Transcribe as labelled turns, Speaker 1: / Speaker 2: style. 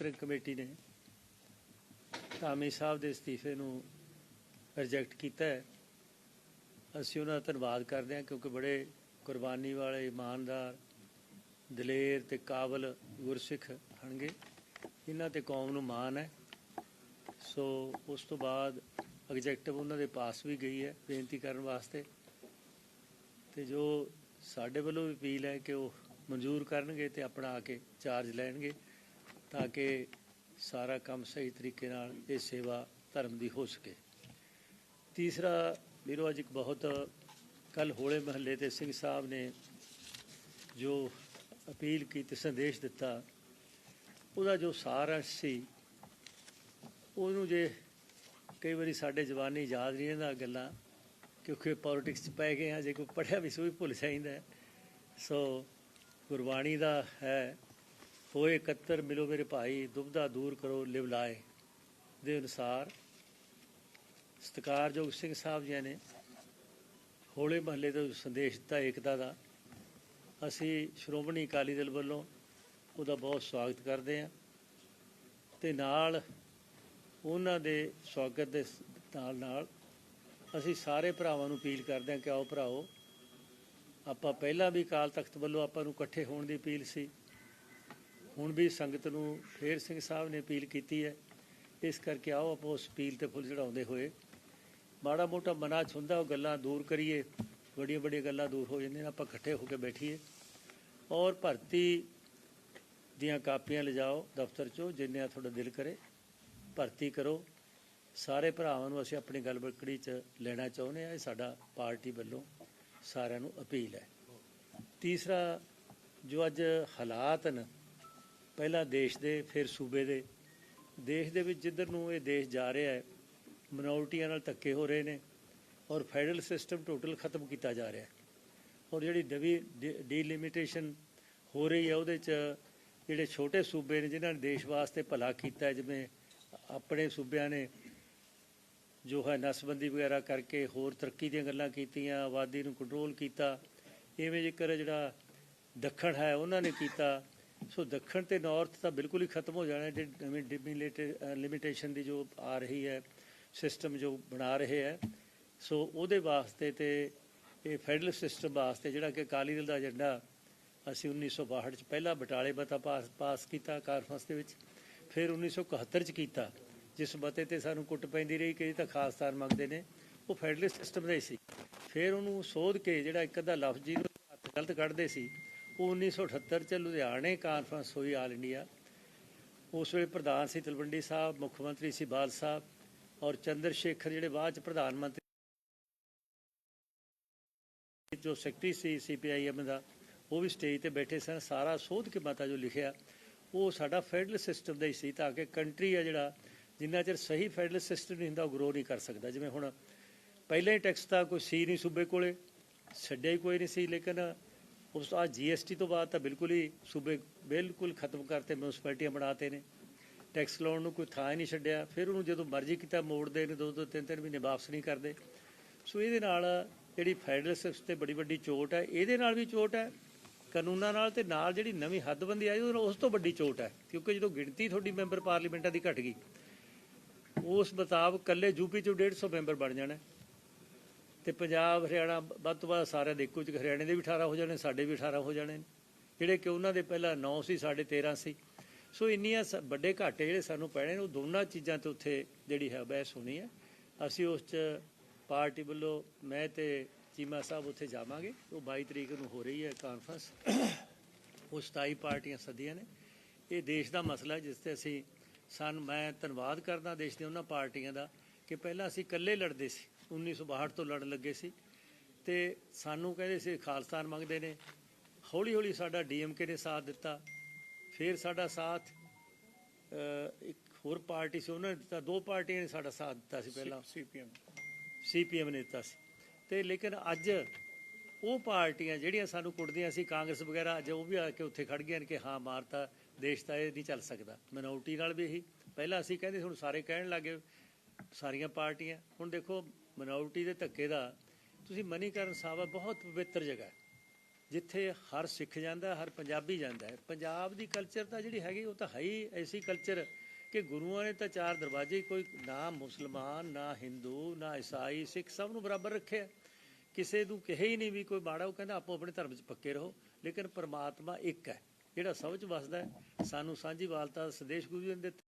Speaker 1: Monitoring committee ਨੇ ਧਾਮੀ ਸਾਹਿਬ ਦੇ ਅਸਤੀਫੇ ਨੂੰ ਰਿਜੈਕਟ ਕੀਤਾ ਹੈ। ਅਸੀਂ ਉਹਨਾਂ ਦਾ ਧੰਨਵਾਦ ਕਰਦੇ ਹਾਂ ਕਿਉਂਕਿ ਬੜੇ ਕੁਰਬਾਨੀ ਵਾਲੇ, ਇਮਾਨਦਾਰ, ਦਲੇਰ ਤੇ ਕਾਬਲ ਗੁਰਸਿੱਖ ਹਨਗੇ ਇਹਨਾਂ ਤੇ ਕੌਮ ਨੂੰ ਮਾਣ ਹੈ। ਸੋ ਉਸ ਤੋਂ ਬਾਅਦ ਐਗਜੈਕਟਿਵ ਉਹਨਾਂ ਦੇ ਪਾਸ ਵੀ ਗਈ ਹੈ ਬੇਨਤੀ ਕਰਨ ਵਾਸਤੇ। ਤੇ ਜੋ ਸਾਡੇ ਵੱਲੋਂ ਵੀ ਅਪੀਲ ਹੈ ਕਿ ਉਹ ਮਨਜ਼ੂਰ ਕਰਨਗੇ ਤੇ ਆਪਣਾ ਆ ਕੇ ਚਾਰਜ ਲੈਣਗੇ। ਤਾਂ ਕਿ ਸਾਰਾ ਕੰਮ ਸਹੀ ਤਰੀਕੇ ਨਾਲ ਇਹ ਸੇਵਾ ਧਰਮ ਦੀ ਹੋ ਸਕੇ। ਤੀਸਰਾ, ਵੀਰੋ, ਅੱਜ ਇੱਕ ਬਹੁਤ ਕੱਲ ਹੋਲੇ ਮਹੱਲੇ ਤੇ ਸਿੰਘ ਸਾਹਿਬ ਨੇ ਜੋ ਅਪੀਲ ਕੀਤੀ, ਸੰਦੇਸ਼ ਦਿੱਤਾ, ਉਹਦਾ ਜੋ ਸਾਰ ਸੀ, ਉਹਨੂੰ ਜੇ ਕਈ ਵਾਰੀ ਸਾਡੇ ਜਵਾਨੀ ਯਾਦ ਨਹੀਂ ਰਹਿੰਦਾ ਗੱਲਾਂ, ਕਿਉਂਕਿ ਪੋਲਿਟਿਕਸ 'ਚ ਪੈ ਗਏ ਆ, ਜੇ ਕੋਈ ਪੜਿਆ ਵੀ ਸੋ ਵੀ ਭੁੱਲ ਜਾਂਦਾ ਸੋ ਗੁਰਬਾਣੀ ਦਾ ਹੈ ਹੋਏ ਇਕੱਤਰ ਮਿਲੋ ਮੇਰੇ ਭਾਈ ਦੁਬਦਾ ਦੂਰ ਕਰੋ, ਲਿਵ ਲਾਏ। ਦੇ ਅਨੁਸਾਰ ਸਤਿਕਾਰਯੋਗ ਸਿੰਘ ਸਾਹਿਬ ਜੀ ਨੇ ਹੋਲੇ ਮਹੱਲੇ ਦਾ ਸੰਦੇਸ਼ ਦਿੱਤਾ ਏਕਤਾ ਦਾ। ਅਸੀਂ ਸ਼੍ਰੋਮਣੀ ਅਕਾਲੀ ਦਲ ਵੱਲੋਂ ਉਹਦਾ ਬਹੁਤ ਸਵਾਗਤ ਕਰਦੇ ਹਾਂ ਤੇ ਨਾਲ ਉਹਨਾਂ ਦੇ ਸਵਾਗਤ ਦੇ ਨਾਲ ਨਾਲ ਅਸੀਂ ਸਾਰੇ ਭਰਾਵਾਂ ਨੂੰ ਅਪੀਲ ਕਰਦੇ ਹਾਂ ਕਿ ਆਓ ਭਰਾਓ ਆਪਾਂ ਪਹਿਲਾਂ ਵੀ ਅਕਾਲ ਤਖਤ ਵੱਲੋਂ ਆਪਾਂ ਨੂੰ ਇਕੱਠੇ ਹੋਣ ਦੀ ਅਪੀਲ ਸੀ। ਹੁਣ ਵੀ ਸੰਗਤ ਨੂੰ ਫੇਰ ਸਿੰਘ ਸਾਹਿਬ ਨੇ ਅਪੀਲ ਕੀਤੀ ਹੈ, ਇਸ ਕਰਕੇ ਆਓ ਆਪਾਂ ਉਸ ਅਪੀਲ ਤੇ ਫੁੱਲ ਚੜਾਉਂਦੇ ਹੋਏ। ਮਾੜਾ ਮੋਟਾ ਮਨਾਂ 'ਚ ਹੁੰਦਾ, ਉਹ ਗੱਲਾਂ ਦੂਰ ਕਰੀਏ, ਵੱਡੀਆਂ ਵੱਡੀਆਂ ਗੱਲਾਂ ਦੂਰ ਹੋ ਜਾਂਦੀਆਂ ਆਪਾਂ ਇਕੱਠੇ ਹੋ ਕੇ ਬੈਠੀਏ। ਔਰ ਭਰਤੀ ਦੀਆਂ ਕਾਪੀਆਂ ਲਿਜਾਓ ਦਫ਼ਤਰ 'ਚੋਂ, ਜਿੰਨਿਆਂ ਤੁਹਾਡਾ ਦਿਲ ਕਰੇ, ਭਰਤੀ ਕਰੋ। ਸਾਰੇ ਭਰਾਵਾਂ ਨੂੰ ਅਸੀਂ ਆਪਣੀ ਗੱਲ ਬਕੜੀ 'ਚ ਲੈਣਾ ਚਾਹੁੰਦੇ ਆ ਇਹ ਸਾਡਾ ਪਾਰਟੀ ਵੱਲੋਂ ਸਾਰਿਆਂ ਨੂੰ ਅਪੀਲ ਹੈ। ਤੀਸਰਾ, ਜੋ ਅੱਜ ਹਾਲਾਤ ਨੇ ਪਹਿਲਾਂ ਦੇਸ਼ ਦੇ, ਫਿਰ ਸੂਬੇ ਦੇ। ਦੇਸ਼ ਦੇ ਵਿੱਚ ਜਿੱਧਰ ਨੂੰ ਇਹ ਦੇਸ਼ ਜਾ ਰਿਹਾ ਹੈ, ਮਿਨੋਰਟੀਆਂ ਨਾਲ ਧੱਕੇ ਹੋ ਰਹੇ ਨੇ ਔਰ ਫੈਡਰਲ ਸਿਸਟਮ ਟੋਟਲ ਖਤਮ ਕੀਤਾ ਜਾ ਰਿਹਾ ਹੈ। ਔਰ ਜਿਹੜੀ ਨਵੀਂ ਡੀਲਿਮਿਟੇਸ਼ਨ ਹੋ ਰਹੀ ਹੈ, ਉਹਦੇ 'ਚ ਜਿਹੜੇ ਛੋਟੇ ਸੂਬੇ ਨੇ, ਜਿਨ੍ਹਾਂ ਨੇ ਦੇਸ਼ ਵਾਸਤੇ ਭਲਾ ਕੀਤਾ ਜਿਵੇਂ ਆਪਣੇ ਸੂਬਿਆਂ ਨੇ ਜੋ ਹੈ ਨਸਬੰਦੀ ਵਗੈਰਾ ਕਰਕੇ ਹੋਰ ਤਰੱਕੀ ਦੀਆਂ ਗੱਲਾਂ ਕੀਤੀਆਂ, ਆਬਾਦੀ ਨੂੰ ਕੰਟਰੋਲ ਕੀਤਾ, ਇਵੇਂ ਜੇਕਰ ਜਿਹੜਾ ਦੱਖਣ ਹੈ, ਉਹਨਾਂ ਨੇ ਕੀਤਾ ਸੋ ਦੱਖਣ ਤੇ ਨਾਰਥ ਤਾਂ ਬਿਲਕੁਲ ਹੀ ਖਤਮ ਹੋ ਜਾਣਾ ਜਿਵੇਂ ਡਿਮਿਲੇਟਡ ਲਿਮਿਟੇਸ਼ਨ ਦੀ ਜੋ ਆ ਰਹੀ ਹੈ ਸਿਸਟਮ ਜੋ ਬਣਾ ਰਹੇ ਹੈ। ਸੋ ਉਹਦੇ ਵਾਸਤੇ ਤੇ ਇਹ ਫੈਡਰਲ ਸਿਸਟਮ ਵਾਸਤੇ ਜਿਹੜਾ ਕਿ ਅਕਾਲੀ ਦਲ ਦਾ ਏਜੰਡਾ ਅਸੀਂ 1962 ਚ ਪਹਿਲਾ ਬਟਾਲੇ ਮਤਾ ਪਾਸ ਪਾਸ ਕੀਤਾ ਕਾਨਫਰੰਸ ਦੇ ਵਿੱਚ। ਫਿਰ 1971 ਚ ਕੀਤਾ, ਜਿਸ ਮਤੇ ਤੇ ਸਾਨੂੰ ਕੁੱਟ ਪੈਂਦੀ ਰਹੀ ਕਿ ਇਹ ਤਾਂ ਖਾਸ ਤਾਰ ਮੰਗਦੇ ਨੇ। ਉਹ ਫੈਡਰਲ ਸਿਸਟਮ ਦਾ ਹੀ ਸੀ। ਫਿਰ ਉਹਨੂੰ ਸੋਧ ਕੇ ਜਿਹੜਾ ਇੱਕ ਅੱਧਾ ਲਫ਼ਜ਼ ਜੀ ਹੱਥ ਗਲਤ ਕੱਢਦੇ ਸੀ ਉਹ 1978 ਚ ਲੁਧਿਆਣੇ ਕਾਨਫਰੰਸ ਹੋਈ ਆਲ ਇੰਡੀਆ ਉਸ ਵੇਲੇ ਪ੍ਰਧਾਨ ਸੀ ਤਲਵੰਡੀ ਸਾਹਿਬ, ਮੁੱਖ ਮੰਤਰੀ ਸੀ ਬਾਲ ਸਾਹਿਬ ਔਰ ਚੰਦਰ ਸ਼ੇਖਰ ਜਿਹੜੇ ਬਾਅਦ ਚ ਪ੍ਰਧਾਨ ਮੰਤਰੀ ਜੋ ਸੈਕਟਰੀ ਸੀ ਸੀਪੀਆਈਐਮ ਦਾ, ਉਹ ਵੀ ਸਟੇਜ ਤੇ ਬੈਠੇ ਸਨ। ਸਾਰਾ ਸੋਧ ਕੇ ਮਤਾ ਜੋ ਲਿਖਿਆ, ਉਹ ਸਾਡਾ ਫੈਡਰਲ ਸਿਸਟਮ ਦਾ ਹੀ ਸੀ ਤਾਂ ਕਿ ਕੰਟਰੀ ਆ ਜਿਹੜਾ, ਜਿੰਨਾ ਚਿਰ ਸਹੀ ਫੈਡਰਲ ਸਿਸਟਮ ਨਹੀਂ ਹੁੰਦਾ, ਉਹ ਗਰੋ ਨਹੀਂ ਕਰ ਸਕਦਾ। ਜਿਵੇਂ ਹੁਣ ਪਹਿਲਾਂ ਹੀ ਟੈਕਸ ਤਾਂ ਕੋਈ ਸੀ ਨਹੀਂ ਸੂਬੇ ਕੋਲੇ, ਛੱਡਿਆ ਹੀ ਕੋਈ ਨਹੀਂ ਸੀ, ਲੇਕਿਨ ਉਸ ਆ ਜੀਐਸਟੀ ਤੋਂ ਬਾਅਦ ਤਾਂ ਬਿਲਕੁਲ ਹੀ ਸੂਬੇ ਬਿਲਕੁਲ ਖਤਮ ਕਰਤੇ ਮਿਊਨਿਸਪੈਲਿਟੀਆਂ ਬਣਾਤੇ ਨੇ। ਟੈਕਸ ਲਾਉਣ ਨੂੰ ਕੋਈ ਥਾਂ ਹੀ ਨਹੀਂ ਛੱਡਿਆ। ਫਿਰ ਉਹਨੂੰ ਜਦੋਂ ਮਰਜ਼ੀ ਕੀਤਾ, ਮੋੜਦੇ ਨੇ ਦੋ ਦੋ ਤਿੰਨ ਤਿੰਨ ਮਹੀਨੇ ਵਾਪਸ ਨਹੀਂ ਕਰਦੇ। ਸੋ ਇਹਦੇ ਨਾਲ ਜਿਹੜੀ ਫੈਡਰਲ ਸਿਸਟਮ ਤੇ ਬੜੀ ਵੱਡੀ ਚੋਟ ਹੈ, ਇਹਦੇ ਨਾਲ ਵੀ ਚੋਟ ਹੈ। ਕਾਨੂੰਨਾਂ ਨਾਲ ਤੇ ਨਾਲ ਜਿਹੜੀ ਨਵੀਂ ਹੱਦਬੰਦੀ ਆਈ, ਉਹਦੇ ਉਸ ਤੋਂ ਵੱਡੀ ਚੋਟ ਹੈ। ਕਿਉਂਕਿ ਜਦੋਂ ਗਿਣਤੀ ਤੁਹਾਡੀ ਮੈਂਬਰ ਪਾਰਲੀਮੈਂਟਾਂ ਦੀ ਘਟ ਗਈ, ਉਸ ਮੁਤਾਬਕ ਕੱਲੇ ਯੂਪੀ ਚੋਂ 150 ਮੈਂਬਰ ਬਣ ਜਾਣਾ ਤੇ ਪੰਜਾਬ, ਹਰਿਆਣਾ ਵੱਧ ਤੋਂ ਵੱਧ ਸਾਰਿਆਂ ਦੇ ਇੱਕੋ ਚ ਹਰਿਆਣੇ ਦੇ ਵੀ 18 ਹੋ ਜਾਣੇ, ਸਾਡੇ ਵੀ 18 ਹੋ ਜਾਣੇ ਨੇ। ਜਿਹੜੇ ਕਿ ਉਹਨਾਂ ਦੇ ਪਹਿਲਾਂ 9 ਸੀ, ਸਾਡੇ 13 ਸੀ। ਸੋ ਇੰਨੀਆਂ ਸ- ਵੱਡੇ ਘਾਟੇ ਜਿਹੜੇ ਸਾਨੂੰ ਪੈਣੇ ਨੇ, ਉਹ ਦੋਨਾਂ ਚੀਜ਼ਾਂ ਤੇ ਉੱਥੇ ਜਿਹੜੀ ਹੈ ਬਹਿਸ ਹੋਣੀ ਹੈ। ਅਸੀਂ ਉਸ ਚ ਪਾਰਟੀ ਵੱਲੋਂ ਮੈਂ ਤੇ ਚੀਮਾ ਸਾਹਿਬ ਉੱਥੇ ਜਾਵਾਂਗੇ। ਉਹ 22 ਤਰੀਕ ਨੂੰ ਹੋ ਰਹੀ ਹੈ ਕਾਨਫਰੰਸ ਉਹ 27 ਪਾਰਟੀਆਂ ਸੱਦੀਆਂ ਨੇ। ਇਹ ਦੇਸ਼ ਦਾ ਮਸਲਾ ਹੈ, ਜਿਸ ਤੇ ਅਸੀਂ ਸਨ, ਮੈਂ ਧੰਨਵਾਦ ਕਰਦਾ ਦੇਸ਼ ਦੀਆਂ ਉਹਨਾਂ ਪਾਰਟੀਆਂ ਦਾ। ਕਿ ਪਹਿਲਾਂ ਅਸੀਂ ਇਕੱਲੇ ਲੜਦੇ ਸੀ 1962 ਤੋਂ ਲੜਨ ਲੱਗੇ ਸੀ ਤੇ ਸਾਨੂੰ ਕਹਿੰਦੇ ਸੀ ਖਾਲਸਤਾਨ ਮੰਗਦੇ ਨੇ ਹੌਲੀ ਹੌਲੀ ਸਾਡਾ ਡੀਐਮਕੇ ਨੇ ਸਾਥ ਦਿੱਤਾ ਫਿਰ ਸਾਡਾ ਸਾਥ ਇੱਕ ਹੋਰ ਪਾਰਟੀ ਸੀ ਉਹਨਾਂ ਨੇ ਦਿੱਤਾ ਦੋ ਪਾਰਟੀਆਂ ਨੇ ਸਾਡਾ ਸਾਥ ਦਿੱਤਾ ਸੀ ਪਹਿਲਾਂ।
Speaker 2: ਸੀਪੀਐਮ।
Speaker 1: ਸੀਪੀਐਮ ਨੇ ਦਿੱਤਾ ਸੀ। ਤੇ ਲੇਕਿਨ ਅੱਜ ਉਹ ਪਾਰਟੀਆਂ ਜਿਹੜੀਆਂ ਸਾਨੂੰ ਕੁੱਟਦੀਆਂ ਸੀ ਕਾਂਗਰਸ ਵਗੈਰਾ ਅੱਜ ਉਹ ਵੀ ਆ ਕੇ ਉੱਥੇ ਖੜ ਗਈਆਂ ਨੇ ਕਿ ਹਾਂ ਮਾਰਤਾ ਦੇਸ਼ ਤਾਂ ਇਹ ਨਹੀਂ ਚੱਲ ਸਕਦਾ। ਮਿਨੋਰਟੀ ਨਾਲ ਵੀ ਇਹੀ। ਪਹਿਲਾਂ ਅਸੀਂ ਕਹਿੰਦੇ ਸੀ, ਹੁਣ ਸਾਰੇ ਕਹਿਣ ਲੱਗੇ ਸਾਰੀਆਂ ਪਾਰਟੀਆਂ। ਹੁਣ ਦੇਖੋ, ਮਿਨੋਰਟੀ ਦੇ ਧੱਕੇ ਦਾ ਤੁਸੀਂ ਮਨੀਕਰਨ ਸਾਹਿਬ ਆ, ਬਹੁਤ ਪਵਿੱਤਰ ਜਗ੍ਹਾ ਹੈ। ਜਿੱਥੇ ਹਰ ਸਿੱਖ ਜਾਂਦਾ, ਹਰ ਪੰਜਾਬੀ ਜਾਂਦਾ ਹੈ। ਪੰਜਾਬ ਦੀ ਕਲਚਰ ਤਾਂ ਜਿਹੜੀ ਹੈਗੀ, ਉਹ ਤਾਂ ਹੈ ਹੀ ਐਸੀ ਕਲਚਰ ਕਿ ਗੁਰੂਆਂ ਨੇ ਤਾਂ ਚਾਰ ਦਰਵਾਜ਼ੇ, ਕੋਈ ਨਾ ਮੁਸਲਮਾਨ, ਨਾ ਹਿੰਦੂ, ਨਾ ਈਸਾਈ, ਸਿੱਖ, ਸਭ ਨੂੰ ਬਰਾਬਰ ਰੱਖਿਆ। ਕਿਸੇ ਨੂੰ ਕਹੇ ਹੀ ਨਹੀਂ ਵੀ ਕੋਈ ਮਾੜਾ, ਉਹ ਕਹਿੰਦਾ ਆਪੋ ਆਪਣੇ ਧਰਮ 'ਚ ਪੱਕੇ ਰਹੋ। ਲੇਕਿਨ ਪਰਮਾਤਮਾ ਇੱਕ ਹੈ, ਜਿਹੜਾ ਸਭ 'ਚ ਵਸਦਾ ਸਾਨੂੰ ਸਾਂਝੀ ਵਾਲਤਾ ਸੰਦੇਸ਼ ਗੁਰੂ ਜੀ ਨੇ ਦਿੱਤਾ।